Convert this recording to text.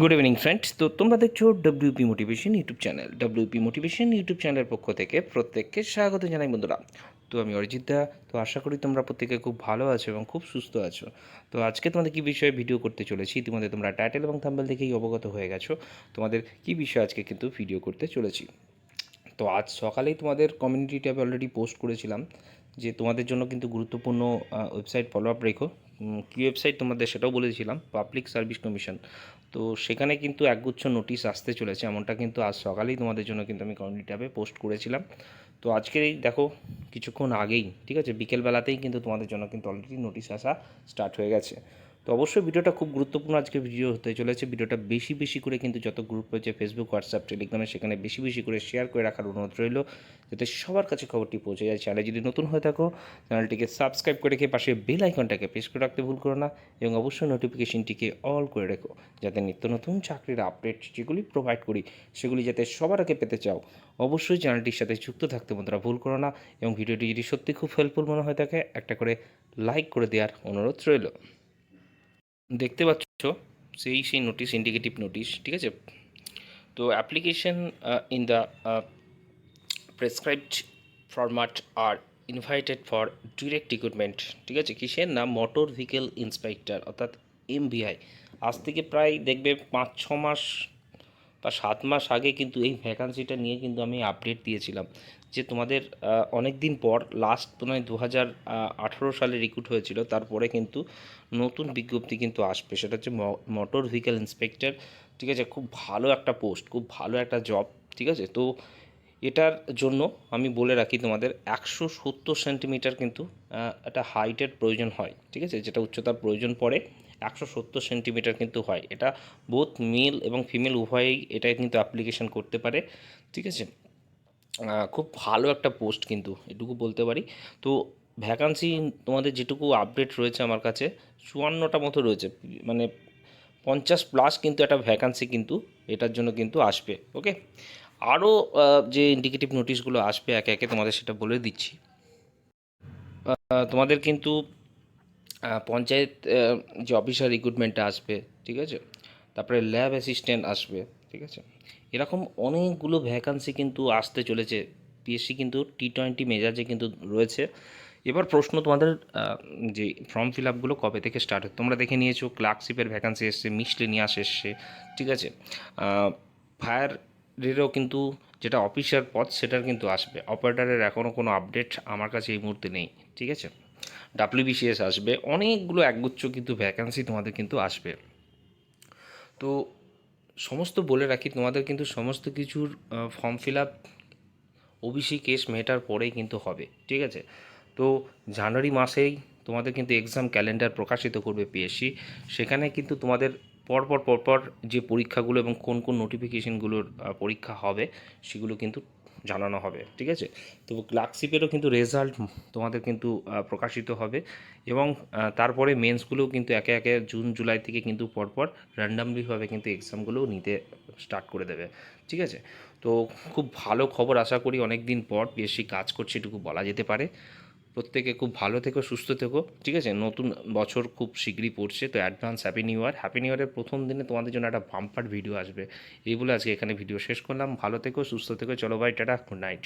Good evening friends তো তোমরা দেখছ W P motivation YouTube channel W P motivation YouTube চ্যানেলের পক্ষ থেকে প্রত্যেককে স্বাগত জানাই, বন্ধুরা। তো আমি অরিজিৎ দা। তো আশা করি তোমরা প্রত্যেকে খুব ভালো আছো এবং খুব সুস্থ আছো। তো আজকে তোমাদের কী বিষয়ে ভিডিও করতে চলেছি, ইতিমধ্যে তোমরা টাইটেল এবং থাম্বেল দেখেই অবগত হয়ে গেছো। তোমাদের কী বিষয়ে আজকে কিন্তু ভিডিও করতে চলেছি। তো আজ সকালেই তোমাদের কমিউনিটি ট্যাবে অলরেডি পোস্ট করেছিলাম যে তোমাদের জন্য কিন্তু গুরুত্বপূর্ণ ওয়েবসাইট ফলো আপ রেখো। কী ওয়েবসাইট তোমাদের সেটাও বলেছিলাম পাবলিক সার্ভিস কমিশন তো সেখানে কিন্তু একগুচ্ছ নোটিশ আসতে চলেছে, এমনটা কিন্তু আজ সকালেই তোমাদের জন্য কিন্তু আমি কমিউনিটি ট্যাবে পোস্ট করেছিলাম। তো আজকের এই দেখো, কিছুক্ষণ আগেই, ঠিক আছে? বিকেলবেলাতেই কিন্তু তোমাদের জন্য কিন্তু অলরেডি নোটিশ আসা স্টার্ট হয়ে গেছে। তো অবশ্যই ভিডিওটা খুব গুরুত্বপূর্ণ আজকে ভিডিও হতে চলেছে। ভিডিওটা বেশি বেশি করে কিন্তু যত গ্রুপ রয়েছে ফেসবুক হোয়াটসঅ্যাপ টেলিগ্রামে সেখানে বেশি বেশি করে শেয়ার করে রাখার অনুরোধ রইল, যাতে সবার কাছে খবরটি পৌঁছে যায়। চ্যানেলে যদি নতুন হয়ে থাকো চ্যানেলটিকে সাবস্ক্রাইব করে রেখে পাশে বেল আইকনটাকে প্রেস করে রাখতে ভুল করো না এবং অবশ্যই নোটিফিকেশনটিকে অল করে রেখো, যাতে নিত্য নতুন চাকরির আপডেট যেগুলি প্রোভাইড করি, সেগুলি যাতে সবার আগে পেতে চাও। অবশ্যই চ্যানেলটির সাথে যুক্ত থাকতে বন্ধুরা ভুল করো না এবং ভিডিওটি যদি সত্যি খুব হেল্পফুল মনে হয়ে থাকে, একটা করে লাইক করে দেওয়ার অনুরোধ রইল। দেখতে পাচ্ছ সেই সেই নোটিশ ইন্ডিকেটিভ নোটিশ ঠিক আছে? তো application in the prescribed format R invited for direct recruitment ঠিক আছে? কিসের নাম মোটর ভেহিকেল ইন্সপেক্টর অর্থাৎ এমভিআই আজ থেকে প্রায় দেখবে পাঁচ, ছ মাস বা সাত মাস আগে কিন্তু এই ভ্যাকান্সিটা নিয়ে কিন্তু আমি আপডেট দিয়েছিলাম যে তোমাদের অনেক দিন পর লাস্ট মানে দু হাজার সালে রিক্রুট হয়েছিল, তারপরে কিন্তু নতুন বিজ্ঞপ্তি কিন্তু আসবে। সেটা হচ্ছে মোটর ভেহিকেল ইন্সপেক্টর ঠিক আছে? খুব ভালো একটা পোস্ট খুব ভালো একটা জব ঠিক আছে? তো এটার জন্য আমি বলে রাখি তোমাদের, একশো সত্তর সেন্টিমিটার কিন্তু একটা হাইটের প্রয়োজন হয়, ঠিক আছে? যেটা উচ্চতার প্রয়োজন পড়ে। একশো সত্তর সেন্টিমিটার কিন্তু হয়। এটা বোথ মেল এবং ফিমেল উভয়েই এটা কিন্তু অ্যাপ্লিকেশন করতে পারে, ঠিক আছে? খুব ভালো একটা পোস্ট কিন্তু, এটুকু বলতে পারি। তো ভ্যাকান্সি তোমাদের যেটুকু আপডেট রয়েছে আমার কাছে, চুয়ান্নটা মতো রয়েছে মানে পঞ্চাশ প্লাস কিন্তু একটা ভ্যাকান্সি কিন্তু এটার জন্য কিন্তু আসবে ওকে আরও যে ইন্ডিকেটিভ নোটিশগুলো আসবে একে একে তোমাদের সেটা বলে দিচ্ছি। তোমাদের কিন্তু পঞ্চায়েত যে অফিসার রিক্রুটমেন্টটা আসবে, ঠিক আছে? তারপরে ল্যাব অ্যাসিস্ট্যান্ট আসবে, ঠিক আছে? এরকম অনেকগুলো ভ্যাকান্সি কিন্তু আসতে চলেছে। পিএসসি কিন্তু টি টোয়েন্টি মেজাজে কিন্তু রয়েছে। এবার প্রশ্ন তোমাদের যে ফর্ম ফিল আপগুলো কবে থেকে স্টার্ট হয়? তোমরা দেখে নিয়েছো ক্লার্কশিপের ভ্যাকান্সি এসছে মিসলেনিয়াস এসছে, ঠিক আছে? ফায়ারেরও কিন্তু যেটা অফিসার পদ, সেটার কিন্তু আসবে। অপারেটারের এখনও কোনো আপডেট আমার কাছে এই মুহূর্তে নেই, ঠিক আছে? ডাব্লিউবিসিএস আসবে, অনেকগুলো একগুচ্ছ কিন্তু ভ্যাকান্সি তোমাদের কিন্তু আসবে। তো সমস্ত বলে রাখি, তোমাদের কিন্তু সমস্ত কিছুর form fill up OBC case matter পরেই কিন্তু হবে, ঠিক আছে? তো জানুয়ারি মাসেই তোমাদের কিন্তু এক্সাম ক্যালেন্ডার প্রকাশিত করবে পিএসসি সেখানে কিন্তু তোমাদের পরপর পরপর যে পরীক্ষাগুলো এবং কোন কোন নোটিফিকেশনগুলোর পরীক্ষা হবে, সেগুলো কিন্তু জানানো হবে, ঠিক আছে? তো ক্লার্কশিপেরও কিন্তু রেজাল্ট তোমাদের কিন্তু প্রকাশিত হবে এবং তারপরে মেন্সগুলোও কিন্তু একে একে জুন, জুলাই থেকে কিন্তু পরপর র্যান্ডামলিভাবে কিন্তু এক্সামগুলোও নিতে স্টার্ট করে দেবে, ঠিক আছে? তো খুব ভালো খবর আশা করি অনেক দিন পর বেশি কাজ করছে, এটুকু বলা যেতে পারে। প্রত্যেকে খুব ভালো থেকো, সুস্থ থেকো। ঠিক আছে? নতুন বছর খুব শীঘ্রই পড়ছে, তো advance happy new year happy new ইয়ারের প্রথম দিনে তোমাদের জন্য একটা বাম্পার ভিডিও আসবে। এই বলে আজকে এখানে ভিডিও শেষ করলাম। ভালো থেকো, সুস্থ থেকো। চলো ভাই টাটা গুড নাইট